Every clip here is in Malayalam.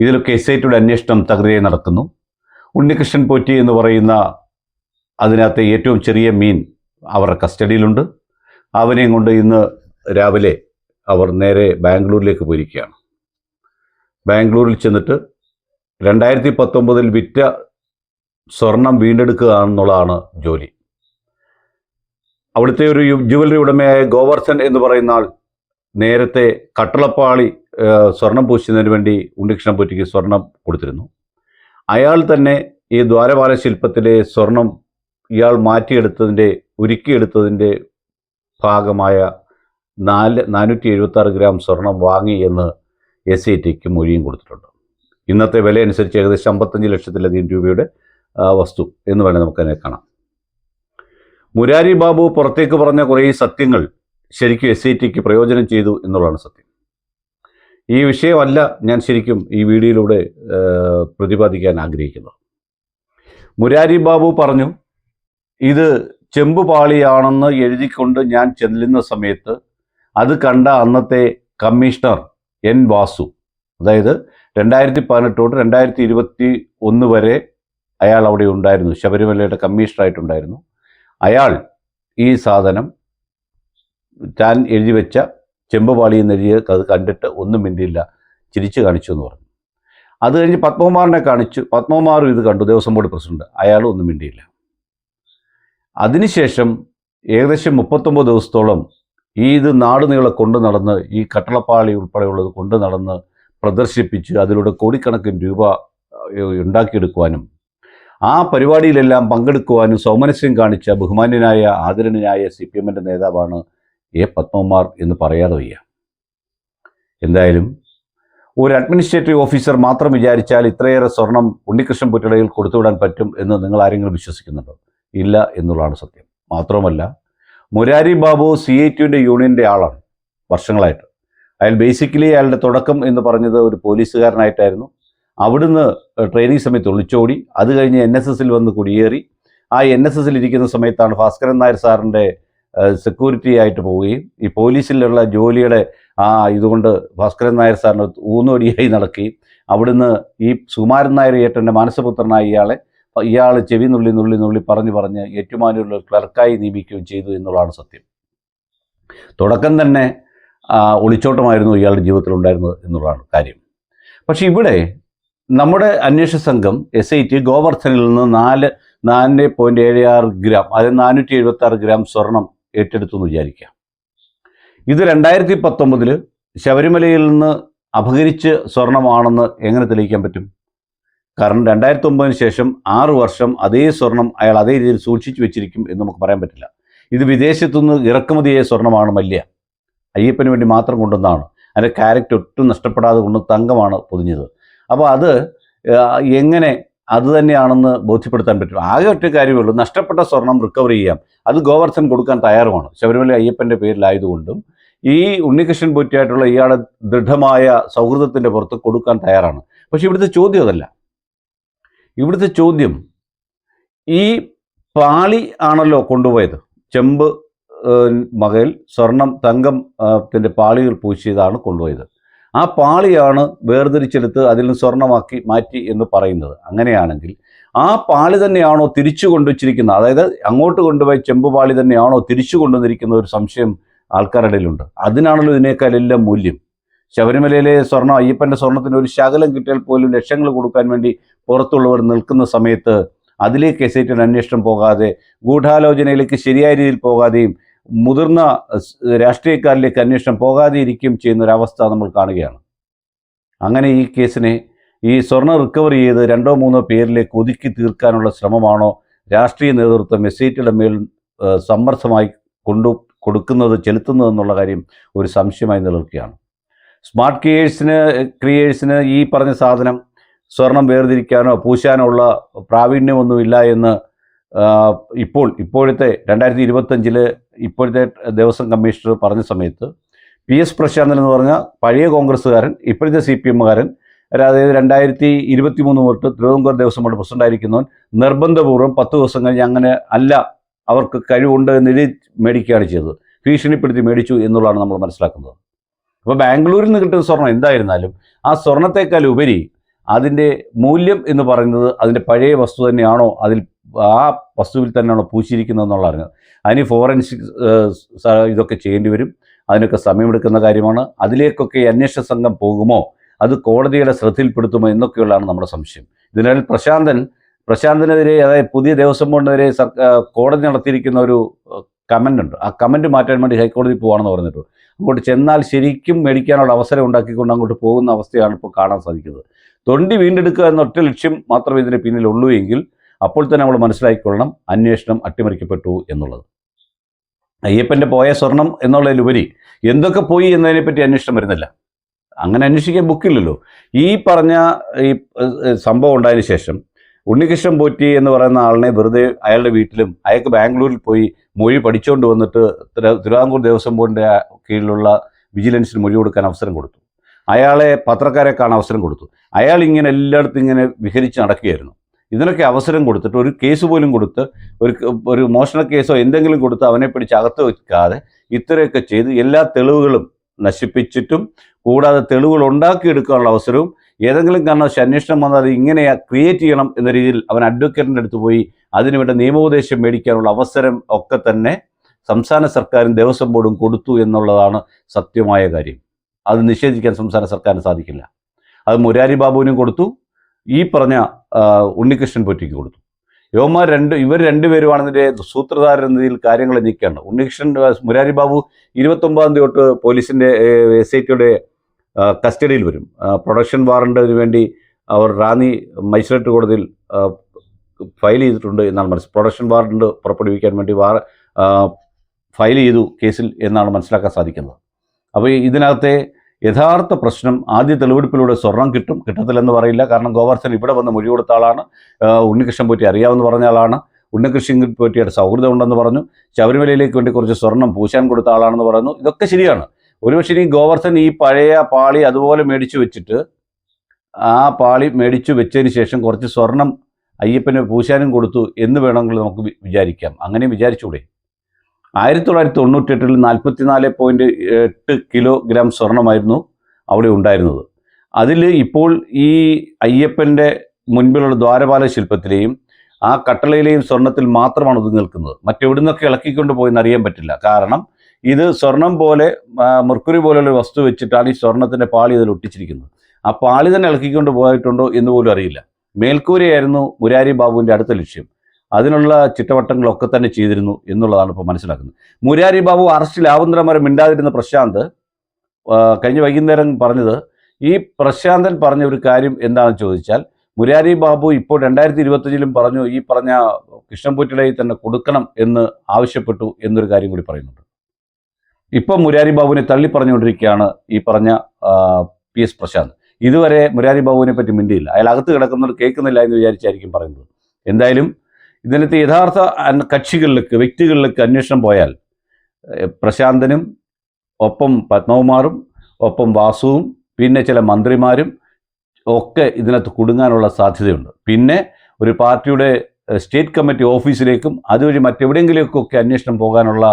ഇതിലൊക്കെ എസ് ഐ ടിയുടെ അന്വേഷണം തകൃതിയായി നടക്കുന്നു. ഉണ്ണികൃഷ്ണൻ പോറ്റി എന്ന് പറയുന്ന അതിനകത്തെ ഏറ്റവും ചെറിയ മീൻ അവരുടെ കസ്റ്റഡിയിലുണ്ട്. അവനെയും കൊണ്ട് ഇന്ന് രാവിലെ അവർ നേരെ ബാംഗ്ലൂരിലേക്ക് പോയിരിക്കുകയാണ്. ബാംഗ്ലൂരിൽ ചെന്നിട്ട് രണ്ടായിരത്തി പത്തൊമ്പതിൽ വിറ്റ സ്വർണം വീണ്ടെടുക്കുകയാണെന്നുള്ളതാണ് ജോലി. അവിടുത്തെ ഒരു ജുവലറി ഉടമയായ ഗോവർദ്ധൻ എന്ന് പറയുന്ന ആൾ നേരത്തെ കട്ടളപ്പാളി സ്വർണം പൂശുന്നതിന് വേണ്ടി ഉണ്ണികൃഷ്ണൻ പൂറ്റിക്ക് സ്വർണം കൊടുത്തിരുന്നു. അയാൾ തന്നെ ഈ ദ്വാരപാല ശില്പത്തിലെ സ്വർണം ഇയാൾ മാറ്റിയെടുത്തതിന്റെ ഉരുക്കിയെടുത്തതിന്റെ ഭാഗമായ നാല് നാനൂറ്റി എഴുപത്താറ് ഗ്രാം സ്വർണം വാങ്ങി എന്ന് എസ് ഐ ടിക്ക് മൊഴിയും കൊടുത്തിട്ടുണ്ട്. ഇന്നത്തെ വില അനുസരിച്ച് ഏകദേശം അമ്പത്തഞ്ച് ലക്ഷത്തിലധികം രൂപയുടെ വസ്തു എന്ന് വേണേൽ നമുക്കതിനെ കാണാം. മുരാരി ബാബു പുറത്തേക്ക് പറഞ്ഞ കുറേ സത്യങ്ങൾ ശരിക്കും എസ് ഐ ടിക്ക് പ്രയോജനം ചെയ്തു എന്നുള്ളതാണ് സത്യം. ഈ വിഷയമല്ല ഞാൻ ശരിക്കും ഈ വീഡിയോയിലൂടെ പ്രതിപാദിക്കാൻ ആഗ്രഹിക്കുന്നത്. മുരാരി ബാബു പറഞ്ഞു ഇത് ചെമ്പുപാളിയാണെന്ന് എഴുതിക്കൊണ്ട് ഞാൻ ചെല്ലുന്ന സമയത്ത് അത് കണ്ട അന്നത്തെ കമ്മീഷണർ എൻ വാസു അതായത് രണ്ടായിരത്തി പതിനെട്ട് തൊട്ട് രണ്ടായിരത്തി ഇരുപത്തി ഒന്ന് വരെ അയാൾ അവിടെ ഉണ്ടായിരുന്നു ശബരിമലയുടെ കമ്മീഷണറായിട്ടുണ്ടായിരുന്നു. അയാൾ ഈ സാധനം താൻ എഴുതി വെച്ച ചെമ്പുപാളി എന്ന് എഴുതിയ അത് കണ്ടിട്ട് ഒന്നും മിണ്ടിയില്ല. ചിരിച്ചു കാണിച്ചു എന്ന് പറഞ്ഞു. അത് കഴിഞ്ഞ് പത്മകുമാറിനെ കാണിച്ചു. പത്മകുമാറും ഇത് കണ്ടു. Devaswom board president. അയാളും ഒന്നും മിണ്ടിയില്ല. അതിനുശേഷം ഏകദേശം മുപ്പത്തൊമ്പത് ദിവസത്തോളം ഈ ഇത് നാട് നീളെ കൊണ്ടു നടന്ന് ഈ കട്ടളപ്പാളി ഉൾപ്പെടെയുള്ളത് കൊണ്ട് നടന്ന് പ്രദർശിപ്പിച്ച് അതിലൂടെ കോടിക്കണക്കിന് രൂപ ഉണ്ടാക്കിയെടുക്കുവാനും ആ പരിപാടിയിലെല്ലാം പങ്കെടുക്കുവാനും സൗമനസ്യം കാണിച്ച ബഹുമാന്യനായ ആദരണീയനായ സി പി എമ്മിന്റെ നേതാവാണ് എ പത്മകുമാർ എന്ന് പറയാതെ വയ്യ. എന്തായാലും ഒരു അഡ്മിനിസ്ട്രേറ്റീവ് ഓഫീസർ മാത്രം വിചാരിച്ചാൽ ഇത്രയേറെ സ്വർണം ഉണ്ണികൃഷ്ണൻ പുറ്റടയിൽ കൊടുത്തുവിടാൻ പറ്റും എന്ന് നിങ്ങൾ ആരെങ്കിലും വിശ്വസിക്കുന്നുണ്ടോ? ഇല്ല എന്നുള്ളതാണ് സത്യം. മാത്രവുമല്ല മുരാരി ബാബു സി ഐ ടിയുടെ യൂണിയന്റെ ആളാണ് വർഷങ്ങളായിട്ട്. അയാൾ ബേസിക്കലി അയാളുടെ തുടക്കം എന്ന് പറഞ്ഞത് ഒരു പോലീസുകാരനായിട്ടായിരുന്നു. അവിടുന്ന് ട്രെയിനിങ് സമയത്ത് ഒളിച്ചോടി. അത് കഴിഞ്ഞ് എൻ എസ് എസിൽ വന്ന് കുടിയേറി. ആ എൻ എസ് എസിൽ ഇരിക്കുന്ന സമയത്താണ് ഭാസ്കരൻ നായർ സാറിന്റെ സെക്യൂരിറ്റി ആയിട്ട് പോവുകയും ഈ പോലീസിലുള്ള ജോലിയുടെ ആ ഇതുകൊണ്ട് ഭാസ്കരൻ നായർ സാറിന് ഊന്നോടിയായി നടക്കുകയും അവിടുന്ന് ഈ സുകുമാരൻ നായർ ഏട്ടന്റെ മാനസപുത്രനായ ഇയാളെ ഇയാൾ ചെവി നുള്ളി നുള്ളി നുള്ളി പറഞ്ഞു പറഞ്ഞ് ഏറ്റുമാനൂരിൽ ഒരു ക്ലർക്കായി നിയമിക്കുകയും ചെയ്തു എന്നുള്ളതാണ് സത്യം. തുടക്കം തന്നെ ഒളിച്ചോട്ടമായിരുന്നു ഇയാളുടെ ജീവിതത്തിൽ ഉണ്ടായിരുന്നത് എന്നുള്ളതാണ് കാര്യം. പക്ഷെ ഇവിടെ നമ്മുടെ അന്വേഷണ സംഘം എസ് ഐ ടി ഗോവർദ്ധനിൽ നിന്ന് നാല് നാല് പോയിന്റ് ഏഴ് ആറ് ഗ്രാം അതായത് നാനൂറ്റി എഴുപത്തി ആറ് ഗ്രാം സ്വർണം ഏറ്റെടുത്തു എന്ന് വിചാരിക്കാം. ഇത് രണ്ടായിരത്തി പത്തൊമ്പതിൽ ശബരിമലയിൽ നിന്ന് അപഹരിച്ച് സ്വർണമാണെന്ന് എങ്ങനെ തെളിയിക്കാൻ പറ്റും? കാരണം രണ്ടായിരത്തി ഒമ്പതിന് ശേഷം ആറു വർഷം അതേ സ്വർണം അയാൾ അതേ രീതിയിൽ സൂക്ഷിച്ചു വെച്ചിരിക്കും എന്ന് നമുക്ക് പറയാൻ പറ്റില്ല. ഇത് വിദേശത്തുനിന്ന് ഇറക്കുമതി ചെയ്ത സ്വർണമാണ് മല്യ. അയ്യപ്പന് വേണ്ടി മാത്രം കൊണ്ടുവന്നതാണ്. അതിന്റെ ക്യാരക്ടർ ഒട്ടും നഷ്ടപ്പെടാതെ കൊണ്ട് തങ്കമാണ് പൊതിഞ്ഞത്. അപ്പോൾ അത് എങ്ങനെ അത് തന്നെയാണെന്ന് ബോധ്യപ്പെടുത്താൻ പറ്റും. ആകെ ഒറ്റ കാര്യമേ ഉള്ളൂ നഷ്ടപ്പെട്ട സ്വർണം റിക്കവർ ചെയ്യാം. അത് ഗോവർദ്ധൻ കൊടുക്കാൻ തയ്യാറുമാണ്. ശബരിമല അയ്യപ്പന്റെ പേരിലായതുകൊണ്ടും ഈ ഉണ്ണികൃഷ്ണൻ പൊറ്റിയായിട്ടുള്ള ഇയാളെ ദൃഢമായ സൗഹൃദത്തിന്റെ പുറത്ത് കൊടുക്കാൻ തയ്യാറാണ്. പക്ഷെ ഇവിടുത്തെ ചോദ്യം അതല്ല. ഇവിടുത്തെ ചോദ്യം ഈ പാളി ആണല്ലോ കൊണ്ടുപോയത്. ചെമ്പ് മകയിൽ സ്വർണം തങ്കം ത്തിന്റെ പാളികൾ പൂശിയതാണ് കൊണ്ടുപോയത്. ആ പാളിയാണ് വേർതിരിച്ചെടുത്ത് അതിൽ നിന്ന് സ്വർണമാക്കി മാറ്റി എന്ന് പറയുന്നത്. അങ്ങനെയാണെങ്കിൽ ആ പാളി തന്നെയാണോ തിരിച്ചു കൊണ്ടുവച്ചിരിക്കുന്നത്? അതായത് അങ്ങോട്ട് കൊണ്ടുപോയി ചെമ്പ് പാളി തന്നെയാണോ തിരിച്ചു കൊണ്ടുവന്നിരിക്കുന്ന ഒരു സംശയം ആൾക്കാരുടെ ഇടയിലുണ്ട് അതിനാണല്ലോ ഇതിനേക്കാൾ എല്ലാം മൂല്യം. ശബരിമലയിലെ സ്വർണം അയ്യപ്പന്റെ സ്വർണത്തിന് ഒരു ശകലം കിട്ടിയാൽ പോലും ലക്ഷങ്ങൾ കൊടുക്കാൻ വേണ്ടി പുറത്തുള്ളവർ നിൽക്കുന്ന സമയത്ത് അതിലേക്ക് എസ് ഐ അന്വേഷണം പോകാതെ ഗൂഢാലോചനയിലേക്ക് ശരിയായ രീതിയിൽ പോകാതെയും മുതിർന്ന രാഷ്ട്രീയക്കാരിലേക്ക് അന്വേഷണം പോകാതെ ഇരിക്കുകയും ചെയ്യുന്ന ഒരവസ്ഥ നമ്മൾ കാണുകയാണ്. അങ്ങനെ ഈ കേസിനെ ഈ സ്വർണ റിക്കവർ ചെയ്ത് രണ്ടോ മൂന്നോ പേരിലേക്ക് ഒതുക്കി തീർക്കാനുള്ള ശ്രമമാണോ രാഷ്ട്രീയ നേതൃത്വം എസ് മേൽ സമ്മർദ്ദമായി കൊണ്ടു കൊടുക്കുന്നത് ചെലുത്തുന്നത് എന്നുള്ള കാര്യം ഒരു സംശയമായി നിലനിൽക്കുകയാണ്. സ്മാർട്ട് ക്രിയേഴ്സിന് ക്രിയേഴ്സിന് ഈ പറഞ്ഞ സാധനം സ്വർണം വേർതിരിക്കാനോ പൂശാനോ ഉള്ള പ്രാവീണ്യമൊന്നുമില്ല എന്ന് ഇപ്പോൾ ഇപ്പോഴത്തെ രണ്ടായിരത്തി ഇരുപത്തഞ്ചിൽ ഇപ്പോഴത്തെ ദേവസ്വം കമ്മീഷണർ പറഞ്ഞ സമയത്ത് പി എസ് പ്രശാന്തൻ എന്ന് പറഞ്ഞ പഴയ കോൺഗ്രസ്സുകാരൻ ഇപ്പോഴത്തെ സി പി എമ്മുകാരൻ അതായത് രണ്ടായിരത്തി ഇരുപത്തി മൂന്ന് തൊട്ട് തിരുവനന്തപുരം ദേവസ്വം ബോർഡ് പ്രസിഡന്റായിരിക്കുന്നവൻ നിർബന്ധപൂർവം പത്ത് ദിവസം കഴിഞ്ഞ് അങ്ങനെ അല്ല അവർക്ക് കഴിവുണ്ട് എന്ന് മേടിക്കുകയാണ് ചെയ്തത്. ഭീഷണിപ്പെടുത്തി മേടിച്ചു എന്നുള്ളതാണ് നമ്മൾ മനസ്സിലാക്കുന്നത്. അപ്പോൾ ബാംഗ്ലൂരിൽ നിന്ന് കിട്ടുന്ന സ്വർണം എന്തായിരുന്നാലും ആ സ്വർണത്തെക്കാൾ ഉപരി അതിന്റെ മൂല്യം എന്ന് പറയുന്നത് അതിന്റെ പഴയ വസ്തു തന്നെയാണോ അതിൽ ആ വസ്തുവിൽ തന്നെയാണ് പൂശിയിരിക്കുന്നത് എന്നുള്ള അറിഞ്ഞത് അതിന് ഫോറൻസിക് ഇതൊക്കെ ചെയ്യേണ്ടി വരും. അതിനൊക്കെ സമയമെടുക്കുന്ന കാര്യമാണ്. അതിലേക്കൊക്കെ അന്വേഷണ സംഘം പോകുമോ? അത് കോടതിയുടെ ശ്രദ്ധയിൽപ്പെടുത്തുമോ എന്നൊക്കെയുള്ളതാണ് നമ്മുടെ സംശയം. ഇതിനാൽ പ്രശാന്തൻ പ്രശാന്തിനെതിരെ അതായത് പുതിയ ദേവസ്വം ബോർഡിനെതിരെ കോടതി നടത്തിയിരിക്കുന്ന ഒരു കമന്റ് ഉണ്ട്. ആ കമന്റ് മാറ്റാൻ വേണ്ടി ഹൈക്കോടതി പോകുകയാണെന്ന് പറഞ്ഞിട്ട് അങ്ങോട്ട് ചെന്നാൽ ശരിക്കും മേടിക്കാനുള്ള അവസരം ഉണ്ടാക്കിക്കൊണ്ട് അങ്ങോട്ട് പോകുന്ന അവസ്ഥയാണ് ഇപ്പോൾ കാണാൻ സാധിക്കുന്നത്. തൊണ്ടി വീണ്ടെടുക്കുക എന്ന ഒറ്റ ലക്ഷ്യം മാത്രമേ ഇതിന് പിന്നിലുള്ളൂ എങ്കിൽ അപ്പോൾ തന്നെ നമ്മൾ മനസ്സിലാക്കിക്കൊള്ളണം അന്വേഷണം അട്ടിമറിക്കപ്പെട്ടു എന്നുള്ളത്. അയ്യപ്പന്റെ പോയ സ്വർണം എന്നുള്ളതിലുപരി എന്തൊക്കെ പോയി എന്നതിനെപ്പറ്റി അന്വേഷണം വരുന്നില്ല. അങ്ങനെ അന്വേഷിക്കാൻ ബുക്കില്ലല്ലോ ഈ പറഞ്ഞ ഈ സംഭവം ഉണ്ടായതിനു ശേഷം ഉണ്ണികൃഷ്ണൻ പോറ്റി എന്ന് പറയുന്ന ആളിനെ വെറുതെ അയാളുടെ വീട്ടിലും അയാൾക്ക് ബാംഗ്ലൂരിൽ പോയി മൊഴി പഠിച്ചുകൊണ്ട് വന്നിട്ട് തിരു- തിരുവിതാംകൂർ ദേവസ്വം ബോർഡിന്റെ കീഴിലുള്ള വിജിലൻസിന് മൊഴി കൊടുക്കാൻ അവസരം കൊടുത്തു. അയാളെ പത്രക്കാരെ കാണാൻ അവസരം കൊടുത്തു. അയാൾ ഇങ്ങനെ എല്ലായിടത്തും ഇങ്ങനെ വിഹരിച്ച് നടക്കുകയായിരുന്നു. ഇതിനൊക്കെ അവസരം കൊടുത്തിട്ട് ഒരു കേസ് പോലും കൊടുത്ത് ഒരു ഒരു മോഷണ കേസോ എന്തെങ്കിലും കൊടുത്ത് അവനെ പിടിച്ച് അകത്ത് വയ്ക്കാതെ ഇത്രയൊക്കെ ചെയ്ത് എല്ലാ തെളിവുകളും നശിപ്പിച്ചിട്ടും കൂടാതെ തെളിവുകൾ ഉണ്ടാക്കിയെടുക്കാനുള്ള അവസരവും ഏതെങ്കിലും കാരണവശാൽ അന്വേഷണം വന്നാൽ അത് ക്രിയേറ്റ് ചെയ്യണം എന്ന രീതിയിൽ അവൻ അഡ്വക്കേറ്റിന്റെ അടുത്ത് പോയി അതിനുവേണ്ട നിയമോപദേശം മേടിക്കാനുള്ള അവസരം ഒക്കെ തന്നെ സംസ്ഥാന സർക്കാരും ദേവസ്വം ബോർഡും കൊടുത്തു എന്നുള്ളതാണ് സത്യമായ കാര്യം. അത് നിഷേധിക്കാൻ സംസ്ഥാന സർക്കാരിന് സാധിക്കില്ല. അത് മുരാരി ബാബുവിനും കൊടുത്തു. ഈ പറഞ്ഞ ഉണ്ണികൃഷ്ണൻ പൊറ്റിക്ക് കൊടുത്തു. യോമാർ രണ്ട് ഇവർ രണ്ടുപേരുമാണ് ഇതിന്റെ സൂത്രധാരൻ എന്ന രീതിയിൽ കാര്യങ്ങൾ നീക്കുകയാണ് ഉണ്ണികൃഷ്ണൻ മുരാരി ബാബു ഇരുപത്തൊമ്പതാം തീയതി തൊട്ട് പോലീസിന്റെ എസ് ഐ ടിയുടെ കസ്റ്റഡിയിൽ വരും. പ്രൊഡക്ഷൻ വാറണ്ടിന് വേണ്ടി അവർ റാന്നി മജിസ്ട്രേറ്റ് കോടതിയിൽ ഫയൽ ചെയ്തിട്ടുണ്ട് എന്നാണ് മനസ്സിൽ പ്രൊഡക്ഷൻ വാറണ്ട് പുറപ്പെടുവിക്കാൻ വേണ്ടി വാർ ഫയൽ ചെയ്തു കേസിൽ എന്നാണ് മനസ്സിലാക്കാൻ സാധിക്കുന്നത്. അപ്പോൾ ഇതിനകത്തെ യഥാർത്ഥ പ്രശ്നം ആദ്യ തെളിവെടുപ്പിലൂടെ സ്വർണം കിട്ടും കിട്ടത്തില്ലെന്ന് പറയില്ല. കാരണം ഗോവർദ്ധൻ ഇവിടെ വന്ന് മൊഴി കൊടുത്ത ആളാണ്. ഉണ്ണികൃഷ്ണൻ പോറ്റി അറിയാമെന്ന് പറഞ്ഞ ആളാണ്. ഉണ്ണികൃഷ്ണൻ പോറ്റിയുടെ സൗഹൃദം ഉണ്ടെന്ന് പറഞ്ഞു. ശബരിമലയിലേക്ക് വേണ്ടി കുറച്ച് സ്വർണം പൂശാൻ കൊടുത്ത ആളാണെന്ന് പറയുന്നു. ഇതൊക്കെ ശരിയാണ്. ഒരുപക്ഷെ ഇനി ഗോവർദ്ധൻ ഈ പഴയ പാളി അതുപോലെ മേടിച്ചു വെച്ചിട്ട് ആ പാളി മേടിച്ചു വെച്ചതിന് ശേഷം കുറച്ച് സ്വർണം അയ്യപ്പനെ പൂശാനും കൊടുത്തു എന്ന് വേണമെങ്കിൽ നമുക്ക് വിചാരിക്കാം. അങ്ങനെ വിചാരിച്ചൂടെ? ആയിരത്തി തൊള്ളായിരത്തി തൊണ്ണൂറ്റെട്ടിൽ നാൽപ്പത്തിനാല് പോയിന്റ് എട്ട് കിലോഗ്രാം സ്വർണമായിരുന്നു അവിടെ ഉണ്ടായിരുന്നത്. അതിൽ ഇപ്പോൾ ഈ അയ്യപ്പന്റെ മുൻപിലുള്ള ദ്വാരപാല ശില്പത്തിലെയും ആ കട്ടളയിലെയും സ്വർണത്തിൽ മാത്രമാണ് ഒതുങ്ങി നിൽക്കുന്നത്. മറ്റെവിടെ നിന്നൊക്കെ ഇളക്കിക്കൊണ്ട് പോയെന്ന് അറിയാൻ പറ്റില്ല. കാരണം ഇത് സ്വർണം പോലെ മുർക്കുരി പോലുള്ള വസ്തു വെച്ചിട്ടാണ് ഈ സ്വർണത്തിന്റെ പാളി ഇതിൽ ഒട്ടിച്ചിരിക്കുന്നത്. ആ പാളി തന്നെ ഇളക്കിക്കൊണ്ട് പോയിട്ടുണ്ടോ എന്ന് പോലും അറിയില്ല. മേൽക്കൂരയായിരുന്നു മുരാരി ബാബുവിന്റെ അടുത്ത ലക്ഷ്യം. അതിനുള്ള ചിട്ടവട്ടങ്ങളൊക്കെ തന്നെ ചെയ്തിരുന്നു എന്നുള്ളതാണ് ഇപ്പോൾ മനസ്സിലാക്കുന്നത്. മുരാരി ബാബു അറസ്റ്റിലാവുന്നതിന് വരെ മിണ്ടാതിരുന്ന പ്രശാന്ത് കഴിഞ്ഞ വൈകുന്നേരം പറഞ്ഞത് ഈ പ്രശാന്തൻ പറഞ്ഞ ഒരു കാര്യം എന്താണെന്ന് ചോദിച്ചാൽ മുരാരി ബാബു ഇപ്പോൾ രണ്ടായിരത്തി ഇരുപത്തഞ്ചിലും പറഞ്ഞു ഈ പറഞ്ഞ കൃഷ്ണൻപൂറ്റിടയിൽ തന്നെ കൊടുക്കണം എന്ന് ആവശ്യപ്പെട്ടു എന്നൊരു കാര്യം കൂടി പറയുന്നുണ്ട്. ഇപ്പം മുരാരി ബാബുവിനെ തള്ളി പറഞ്ഞുകൊണ്ടിരിക്കുകയാണ് ഈ പറഞ്ഞ പി എസ് പ്രശാന്ത്. ഇതുവരെ മുരാരി ബാബുവിനെ പറ്റി മിണ്ടിയില്ല. അയാൾ അകത്ത് കിടക്കുന്നവർ കേൾക്കുന്നില്ല എന്ന് വിചാരിച്ചായിരിക്കും പറയുന്നത്. എന്തായാലും ഇതിനകത്ത് യഥാർത്ഥ കക്ഷികളിലേക്ക് വ്യക്തികളിലേക്ക് അന്വേഷണം പോയാൽ പ്രശാന്തനും ഒപ്പം പത്മകുമാറും ഒപ്പം വാസുവും പിന്നെ ചില മന്ത്രിമാരും ഒക്കെ ഇതിനകത്ത് കുടുങ്ങാനുള്ള സാധ്യതയുണ്ട്. പിന്നെ ഒരു പാർട്ടിയുടെ സ്റ്റേറ്റ് കമ്മിറ്റി ഓഫീസിലേക്കും അതുവഴി മറ്റെവിടെയെങ്കിലേക്കൊക്കെ അന്വേഷണം പോകാനുള്ള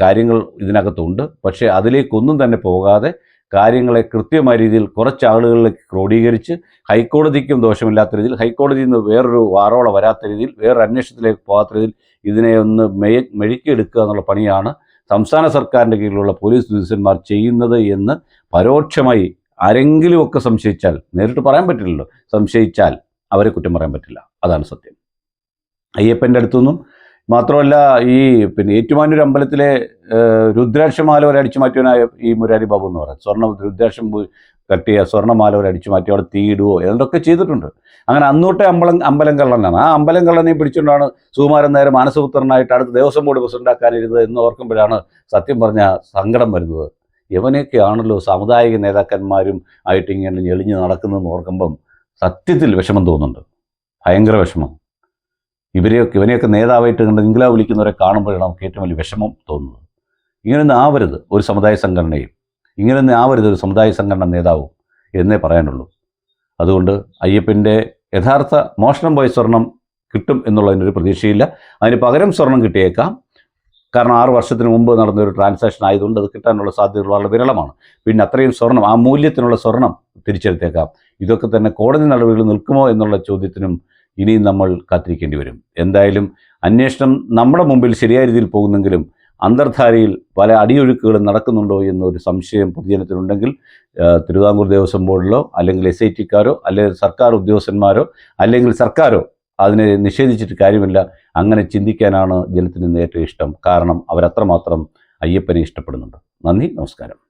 കാര്യങ്ങൾ ഇതിനകത്തുണ്ട്. പക്ഷേ അതിലേക്കൊന്നും തന്നെ പോകാതെ കാര്യങ്ങളെ കൃത്യമായ രീതിയിൽ കുറച്ച് ആളുകളിലേക്ക് ക്രോഡീകരിച്ച് ഹൈക്കോടതിക്കും ദോഷമില്ലാത്ത രീതിയിൽ ഹൈക്കോടതിയിൽ നിന്ന് വേറൊരു വാറോള വരാത്ത രീതിയിൽ വേറൊരു അന്വേഷണത്തിലേക്ക് പോകാത്ത രീതിയിൽ ഇതിനെ ഒന്ന് മെയ മെഴുക്കിയെടുക്കുക എന്നുള്ള പണിയാണ് സംസ്ഥാന സർക്കാരിന്റെ കീഴിലുള്ള പോലീസ് ഉദ്യോഗസ്ഥന്മാർ ചെയ്യുന്നത് എന്ന് പരോക്ഷമായി ആരെങ്കിലുമൊക്കെ സംശയിച്ചാൽ നേരിട്ട് പറയാൻ പറ്റില്ലല്ലോ സംശയിച്ചാൽ അവരെ കുറ്റം പറയാൻ പറ്റില്ല. അതാണ് സത്യം. അയ്യപ്പന്റെ അടുത്തുനിന്നും മാത്രമല്ല ഈ പിന്നെ ഏറ്റുമാനൂർ അമ്പലത്തിലെ രുദ്രാക്ഷമാല വരെ അടിച്ചു മാറ്റിയവനായ ഈ മുരാരി ബാബു എന്ന് പറയുന്നത്. സ്വർണ രുദ്രാക്ഷം കട്ടിയ സ്വർണമാല വരെ അടിച്ചു മാറ്റി അവിടെ തീയിടുവോ എന്തൊക്കെ ചെയ്തിട്ടുണ്ട്. അങ്ങനെ അന്നോട്ടെ അമ്പലം അമ്പലം കള്ളനാണ്. ആ അമ്പലം കള്ളനെ പിടിച്ചുകൊണ്ടാണ് സുകുമാരൻ നേരെ മാനസപുത്രനായിട്ട് അടുത്ത ദേവസ്വം ബോർഡ് പ്രസിഡന്റാക്കാനിരുന്നത് എന്ന് ഓർക്കുമ്പോഴാണ് സത്യം പറഞ്ഞ സങ്കടം വരുന്നത്. ഇവനെയൊക്കെയാണല്ലോ സാമുദായിക നേതാക്കന്മാരും ആയിട്ട് ഇങ്ങനെ ഞെളിഞ്ഞ് നടക്കുന്നതെന്ന് ഓർക്കുമ്പം സത്യത്തിൽ വിഷമം തോന്നുന്നുണ്ട്. ഭയങ്കര വിഷമം. ഇവരെയൊക്കെ ഇവനെയൊക്കെ നേതാവായിട്ട് കണ്ട് ഇംഗ്ലാവ് വിളിക്കുന്നവരെ കാണുമ്പോഴാണ് നമുക്ക് ഏറ്റവും വലിയ വിഷമം തോന്നുന്നത്. ഇങ്ങനെയൊന്നും ആവരുത് ഒരു സമുദായ സംഘടനയും. ഇങ്ങനെയൊന്നും ആവരുത് ഒരു സമുദായ സംഘടന നേതാവും എന്നേ പറയാനുള്ളൂ. അതുകൊണ്ട് അയ്യപ്പന്റെ യഥാർത്ഥ മോഷണം പോയ സ്വർണം കിട്ടും എന്നുള്ളതിനൊരു പ്രതീക്ഷയില്ല. അതിന് പകരം സ്വർണം കിട്ടിയേക്കാം. കാരണം ആറ് വർഷത്തിന് മുമ്പ് നടന്ന ഒരു ട്രാൻസാക്ഷൻ ആയതുകൊണ്ട് അത് കിട്ടാനുള്ള സാധ്യതകൾ വളരെ വിരളമാണ്. പിന്നെ അത്രയും സ്വർണം ആ മൂല്യത്തിനുള്ള സ്വർണം തിരിച്ചെടുത്തേക്കാം. ഇതൊക്കെ തന്നെ കോടതി നടപടികൾ നിൽക്കുമോ എന്നുള്ള ചോദ്യത്തിനും ഇനിയും നമ്മൾ കാത്തിരിക്കേണ്ടി വരും. എന്തായാലും അന്വേഷണം നമ്മുടെ മുമ്പിൽ ശരിയായ രീതിയിൽ പോകുന്നെങ്കിലും അന്തർധാരയിൽ പല അടിയൊഴുക്കുകളും നടക്കുന്നുണ്ടോ എന്നൊരു സംശയം പൊതുജനത്തിനുണ്ടെങ്കിൽ തിരുവിതാംകൂർ ദേവസ്വം ബോർഡിലോ അല്ലെങ്കിൽ എസ് ഐ ടിക്കാരോ അല്ലെങ്കിൽ സർക്കാർ ഉദ്യോഗസ്ഥന്മാരോ അല്ലെങ്കിൽ സർക്കാരോ അതിനെ നിഷേധിച്ചിട്ട് കാര്യമില്ല. അങ്ങനെ ചിന്തിക്കാനാണ് ജനത്തിന് ഏറ്റവും ഇഷ്ടം. കാരണം അവരത്രമാത്രം അയ്യപ്പനെ ഇഷ്ടപ്പെടുന്നുണ്ട്. നന്ദി നമസ്കാരം.